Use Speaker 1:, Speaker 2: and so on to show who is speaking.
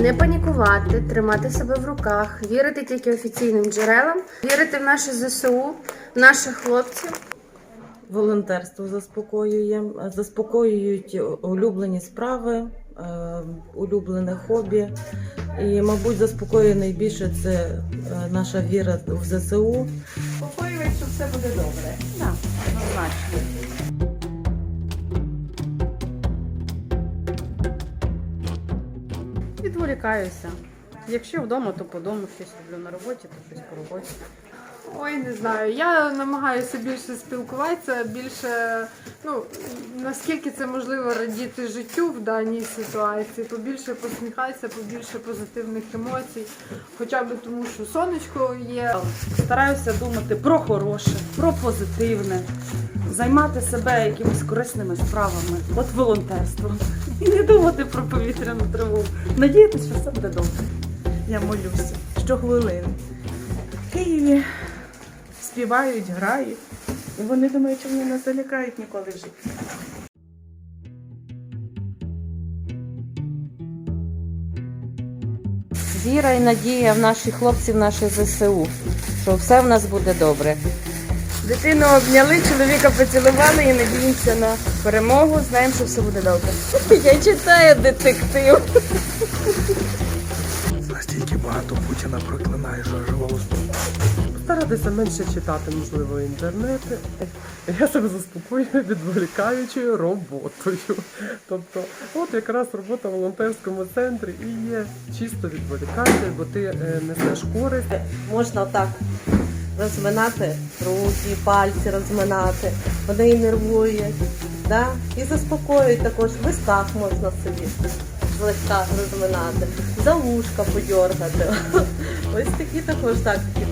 Speaker 1: Не панікувати, тримати себе в руках, вірити тільки офіційним джерелам, вірити в наше ЗСУ, в наших хлопців.
Speaker 2: Волонтерство заспокоює, заспокоюють улюблені справи, е, улюблене хобі. І, мабуть, заспокоює найбільше це е, наша віра в ЗСУ.
Speaker 3: Спокоюють, що все буде добре. Так, однозначно.
Speaker 4: Відволікаюся. Якщо вдома, то по дому щось роблю на роботі, то щось по роботі.
Speaker 5: Ой, не знаю. Я намагаюся більше спілкуватися, більше, ну наскільки це можливо радіти життю в даній ситуації, побільше посміхатися, побільше позитивних емоцій, хоча б тому, що сонечко є.
Speaker 3: Стараюся думати про хороше, про позитивне, займати себе якимись корисними справами, от волонтерством. І не думати про повітряну тривогу. Надіятися, що все буде добре.
Speaker 6: Я молюся щохвилини. В Києві співають, грають. І вони думають, що вони нас залякають ніколи в житті.
Speaker 7: Віра і надія в наших хлопців, в наше ЗСУ, що все в нас буде добре.
Speaker 1: Дитину обняли, чоловіка поцілували і надіємося на перемогу. Знаємо, що все буде добре.
Speaker 7: Я читаю детектив.
Speaker 8: Настільки багато Путіна проклинає, що аж.
Speaker 9: Старатися менше читати, можливо, інтернети. Я себе заспокоюю відволікаючою роботою. Тобто, от якраз робота в волонтерському центрі і є чисто відволікати, бо ти е, несеш користь.
Speaker 2: Можна так розминати руки, пальці розминати, вони і нервують. Да? І заспокоюють також в висках можна собі злегка розминати, за вушка подергати. Ось такі також тактики